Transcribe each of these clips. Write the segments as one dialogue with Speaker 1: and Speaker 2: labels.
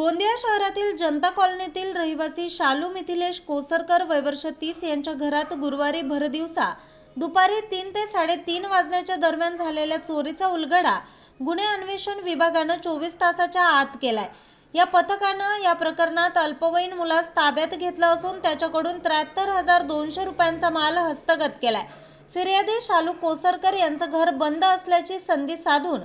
Speaker 1: गोंदिया शहरातील जनता कॉलनीतील रहिवासी शालू मिथिलेश कोसरकर वयवर्ष तीस यांच्या घरात गुरुवारी भरदिवसा दुपारी तीन ते साडेतीन वाजण्याच्या दरम्यान झालेल्या चोरीचा उलगडा गुन्हे अन्वेषण विभागानं चोवीस तासाच्या आत केलाय. या पथकानं या प्रकरणात अल्पवयीन मुलास ताब्यात घेतलं असून त्याच्याकडून त्र्याहत्तर हजार दोनशे रुपयांचा माल हस्तगत केलाय. फिर्यादी शालू कोसरकर यांचं घर बंद असल्याची संधी साधून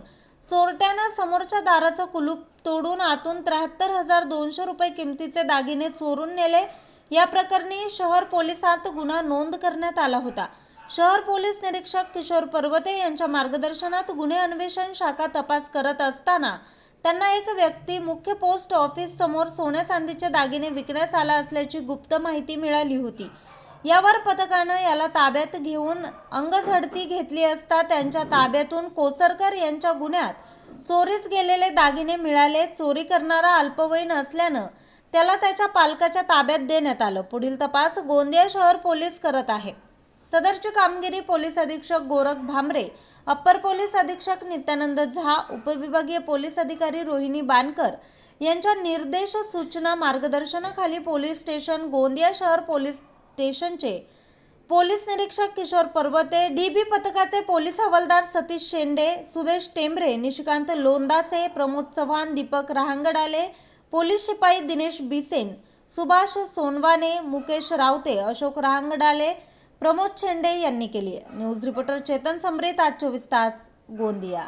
Speaker 1: चोरट्यानं समोरच्या दाराचं कुलूप तोडून आतून त्र्याहत्तर हजार दोनशे रुपये किमतीचे दागिने चोरून नेले. या प्रकरणी शहर पोलिसात गुन्हा नोंद करण्यात आला होता. शहर पोलीस निरीक्षक किशोर पर्वते यांच्या मार्गदर्शनात गुन्हे अन्वेषण शाखा तपास करत असताना त्यांना एक व्यक्ती मुख्य पोस्ट ऑफिस समोर सोन्या चांदीचे दागिने विकण्यास आला असल्याची गुप्त माहिती मिळाली होती. यावर पथकानं याला ताब्यात घेऊन अंगझडती घेतली असता त्यांच्या ताब्यातून कोसरकर यांच्या गुन्ह्यात चोरीस गेलेले दागिने मिळाले चोरी करणारा अल्पवयीन असल्यानं त्याला त्याच्या पालकाच्या ताब्यात देण्यात आलं. पुढील तपास गोंदिया शहर पोलीस करत आहे. सदरची कामगिरी पोलीस अधीक्षक गोरख भामरे अप्पर पोलीस अधीक्षक नित्यानंद झा उपविभागीय पोलीस अधिकारी रोहिणी बानकर यांच्या निर्देश सूचना मार्गदर्शनाखाली पोलीस स्टेशन गोंदिया शहर पोलीस स्टेशनचे पोलीस निरीक्षक किशोर पर्वते डीबी पथकाचे पोलीस हवालदार सतीश शेंडे सुदेश टेंबरे निशिकांत लोंदासे प्रमोद चव्हाण दीपक रहांगडाले पोलीस शिपाई दिनेश बिसेन सुभाष सोनवाने मुकेश रावते अशोक रहांगडाले प्रमोद शेंडे यांनी केली आहे. न्यूज रिपोर्टर चेतन समरेत आज चोवीस तास गोंदिया.